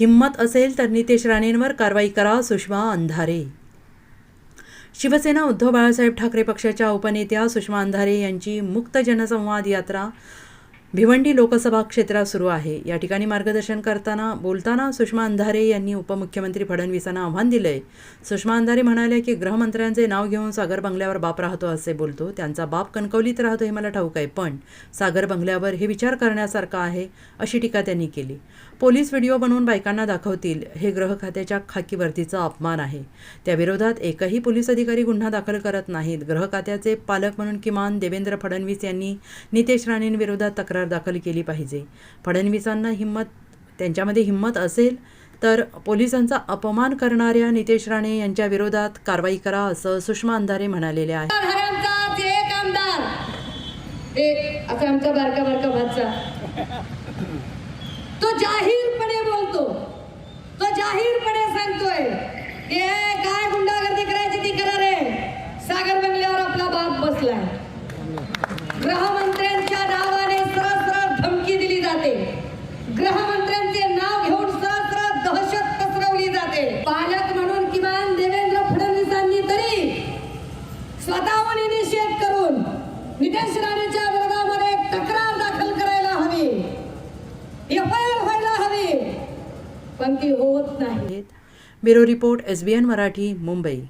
हिंमत असेल तर नितेश राणेंवर कारवाई करा सुषमा अंधारे. शिवसेना उद्धव बाळासाहेब ठाकरे पक्षाच्या उपनेत्या सुषमा अंधारे यांची मुक्त जनसंवाद यात्रा भिवंडी लोकसभा क्षेत्रात सुरू आहे. या ठिकाणी मार्गदर्शन करताना बोलताना सुषमा अंधारे यांनी उपमुख्यमंत्री फडणवीसांना आव्हान दिलंय. सुषमा अंधारे म्हणाले की गृहमंत्र्यांचे नाव घेऊन सागर बंगल्यावर बाप राहतो असे बोलतो. त्यांचा बाप कणकवलीत राहतो हे मला ठाऊक आहे पण सागर बंगल्यावर हे विचार करण्यासारखं आहे अशी टीका त्यांनी केली. पोलीस व्हिडिओ बनवून बायकांना दाखवतील. हे ग्रह खात्याच्या खाकी अपमान आहे. त्याविरोधात एकही पोलीस अधिकारी गुन्हा दाखल करत नाहीत. ग्रह खात्याचे पालक म्हणून किमान देवेंद्र फडणवीस यांनी नितेश राणेंविरोधात तक्रार दाखल केली पाहिजे. फडणवीसांना हिंमत त्यांच्यामध्ये हिंमत असेल तर पोलिसांचा अपमान करणाऱ्या नितेश राणे यांच्या विरोधात कारवाई करा असं सुषमा अंधारे म्हणालेले आहे. आमचा बारका बारका भातचा. तो जाहीरपणे बोलतो. तो जाहीरपणे सांगतोय की "ए, काय गुंडागर्दी करायची ती करा रे. सागर बंगल्यावर आपला बाप बसलाय. गृहमंत्र्यांच्या नावाने सरळ सरळ धमकी दिली जाते. ग्रह पण ती होत नाही. Bureau report S B N Marathi Mumbai.